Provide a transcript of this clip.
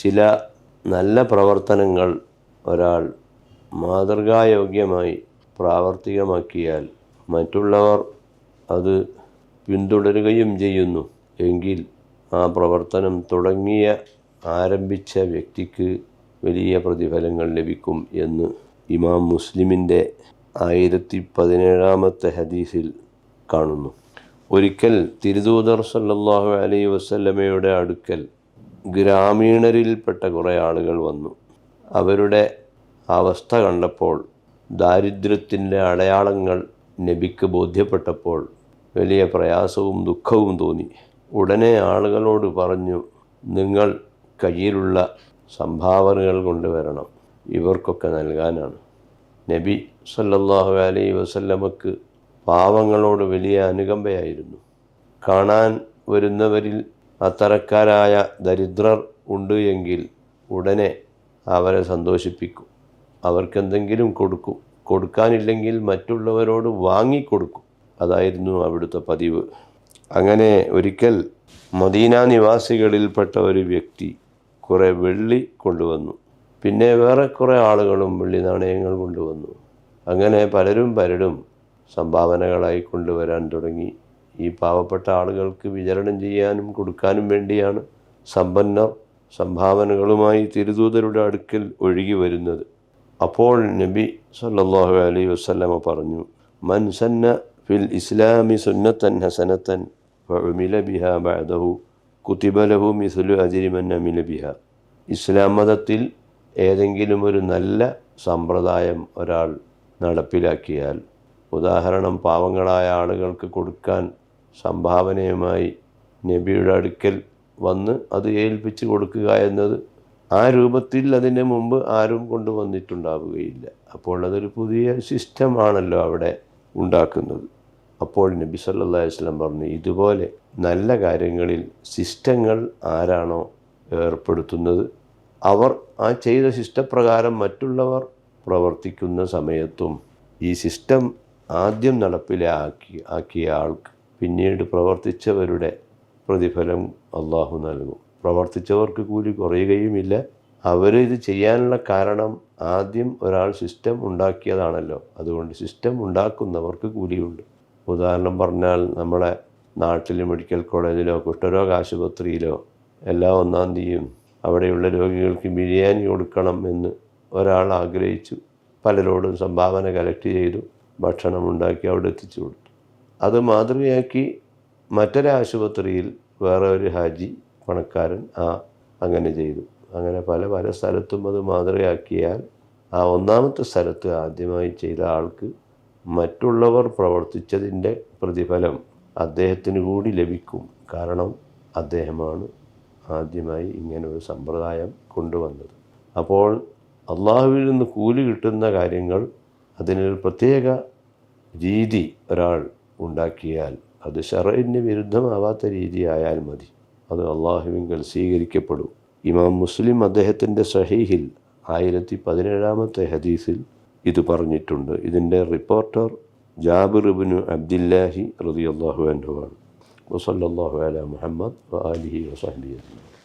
ചില നല്ല പ്രവർത്തനങ്ങൾ ഒരാൾ മാതൃകായോഗ്യമായി പ്രാവർത്തികമാക്കിയാൽ മറ്റുള്ളവർ അത് പിന്തുടരുകയും ചെയ്യുന്നു. എങ്കിൽ ആ പ്രവർത്തനം തുടങ്ങിയ ആരംഭിച്ച വ്യക്തിക്ക് വലിയ പ്രതിഫലങ്ങൾ ലഭിക്കും എന്ന് ഇമാം മുസ്ലിമിന്റെ ആയിരത്തി പതിനേഴാമത്തെ ഹദീസിൽ കാണുന്നു. ഒരിക്കൽ തിരുദൂതർ സല്ലാഹു അലൈ വസല്ലമയുടെ അടുക്കൽ ഗ്രാമീണരിൽപ്പെട്ട കുറേ ആളുകൾ വന്നു. അവരുടെ അവസ്ഥ കണ്ടപ്പോൾ ദാരിദ്ര്യത്തിന്റെ അടയാളങ്ങൾ നബിക്ക് ബോധ്യപ്പെട്ടപ്പോൾ വലിയ പ്രയാസവും ദുഃഖവും തോന്നി. ഉടനെ ആളുകളോട് പറഞ്ഞു നിങ്ങൾ കയ്യിലുള്ള സംഭാവനകൾ കൊണ്ടുവരണം. ഇവർക്കൊക്കെ നൽകാനാണ്. നബി സല്ലല്ലാഹു അലൈ വസല്ലമക്ക് പാവങ്ങളോട് വലിയ അനുകമ്പയായിരുന്നു. കാണാൻ വരുന്നവരിൽ അത്തരക്കാരായ ദരിദ്രർ ഉണ്ട് എങ്കിൽ ഉടനെ അവരെ സന്തോഷിപ്പിക്കും. അവർക്കെന്തെങ്കിലും കൊടുക്കും കൊടുക്കാനില്ലെങ്കിൽ മറ്റുള്ളവരോട് വാങ്ങിക്കൊടുക്കും. അതായിരുന്നു അവിടുത്തെ പതിവ്. അങ്ങനെ ഒരിക്കൽ മദീന നിവാസികളിൽപ്പെട്ട ഒരു വ്യക്തി കുറേ വെള്ളി കൊണ്ടുവന്നു. പിന്നെ വേറെ കുറേ ആളുകളും വെള്ളി നാണയങ്ങൾ കൊണ്ടുവന്നു. അങ്ങനെ പലരും പലരും സംഭാവനകളായി കൊണ്ടുവരാൻ തുടങ്ങി. ഈ പാവപ്പെട്ട ആളുകൾക്ക് വിതരണം ചെയ്യാനും കൊടുക്കാനും വേണ്ടിയാണ് സമ്പന്നർ സംഭാവനകളുമായി തിരുദൂതരുടെ അടുക്കൽ ഒഴുകി വരുന്നത്. അപ്പോൾ നബി സല്ലാഹു അലൈ വസ്ലമ പറഞ്ഞു മൻസന്ന ഫിൽ ഇസ്ലാമി സുന്നത്തൻ ഹസനത്തൻ ഫഉമില ബിഹ ബഅദഹു കുതിബ ലഹു മിസ്ലു അജ്രി മൻ അമില ബിഹ. ഇസ്ലാം മതത്തിൽ ഏതെങ്കിലും ഒരു നല്ല സമ്പ്രദായം ഒരാൾ നടപ്പിലാക്കിയാൽ ഉദാഹരണം പാവങ്ങളായ ആളുകൾക്ക് കൊടുക്കാൻ സംഭാവനയുമായി നബിയുടെ അടുക്കൽ വന്ന് അത് ഏൽപ്പിച്ച് കൊടുക്കുക എന്നത് ആ രൂപത്തിൽ അതിന് മുമ്പ് ആരും കൊണ്ടുവന്നിട്ടുണ്ടാവുകയില്ല. അപ്പോൾ അതൊരു പുതിയ സിസ്റ്റമാണല്ലോ അവിടെ ഉണ്ടാക്കുന്നത്. അപ്പോൾ നബി അലൈഹി വസല്ലം പറഞ്ഞു ഇതുപോലെ നല്ല കാര്യങ്ങളിൽ സിസ്റ്റങ്ങൾ ആരാണോ ഏർപ്പെടുത്തുന്നത് അവർ ആ ചെയ്ത സിസ്റ്റപ്രകാരം മറ്റുള്ളവർ പ്രവർത്തിക്കുന്ന സമയത്തും ഈ സിസ്റ്റം ആദ്യം നടപ്പിലാക്കി ആക്കിയ ആൾക്ക് പിന്നീട് പ്രവർത്തിച്ചവരുടെ പ്രതിഫലം അള്ളാഹു നൽകും. പ്രവർത്തിച്ചവർക്ക് കൂലി കുറയുകയുമില്ല. അവർ ഇത് ചെയ്യാനുള്ള കാരണം ആദ്യം ഒരാൾ സിസ്റ്റം ഉണ്ടാക്കിയതാണല്ലോ. അതുകൊണ്ട് സിസ്റ്റം ഉണ്ടാക്കുന്നവർക്ക് കൂലിയുണ്ട്. ഉദാഹരണം പറഞ്ഞാൽ നമ്മളെ നാട്ടിൽ മെഡിക്കൽ കോളേജിലോ കുഷ്ഠരോഗ ആശുപത്രിയിലോ എല്ലാ ഒന്നാം തീയതിയും അവിടെയുള്ള രോഗികൾക്ക് ബിരിയാണി കൊടുക്കണം എന്ന് ഒരാൾ ആഗ്രഹിച്ചു. പലരോടും സംഭാവന കലക്ട് ചെയ്തു. ഭക്ഷണം ഉണ്ടാക്കി അവിടെ എത്തിച്ചു കൊടുത്തു. അത് മാതൃകയാക്കി മറ്റൊരു ആശുപത്രിയിൽ വേറെ ഒരു ഹാജി പണക്കാരൻ ആ അങ്ങനെ ചെയ്തു. അങ്ങനെ പല പല സ്ഥലത്തും അത് മാതൃകയാക്കിയാൽ ആ ഒന്നാമത്തെ സ്ഥലത്ത് ആദ്യമായി ചെയ്ത ആൾക്ക് മറ്റുള്ളവർ പ്രവർത്തിച്ചതിന്റെ പ്രതിഫലം അദ്ദേഹത്തിന് കൂടി ലഭിക്കും. കാരണം അദ്ദേഹമാണ് ആദ്യമായി ഇങ്ങനെ ഒരു സമ്പ്രദായം കൊണ്ടുവന്നത്. അപ്പോൾ അള്ളാഹുവിൽ നിന്ന് കൂലി കിട്ടുന്ന കാര്യങ്ങൾ അതിനൊരു പ്രത്യേക രീതി ഒരാൾ ഉണ്ടാക്കിയാൽ അത് ഷറയിന് വിരുദ്ധമാവാത്ത രീതിയായാൽ മതി. അത് അള്ളാഹുവിങ്കൽ സ്വീകരിക്കപ്പെടും. ഇമാം മുസ്ലിം അദ്ദേഹത്തിന്റെ സഹീഹിൽ ആയിരത്തി പതിനേഴാമത്തെ ഹദീസിൽ ഇത് പറഞ്ഞിട്ടുണ്ട്. ഇതിന്റെ റിപ്പോർട്ടർ ജാബിർ ഇബ്നു അബ്ദില്ലാഹി അൻഹു ആണ്. വസല്ലല്ലാഹു അല മുഹമ്മദ് വ ആലിഹി വസഹ്ബിഹി അജ്മഈൻ.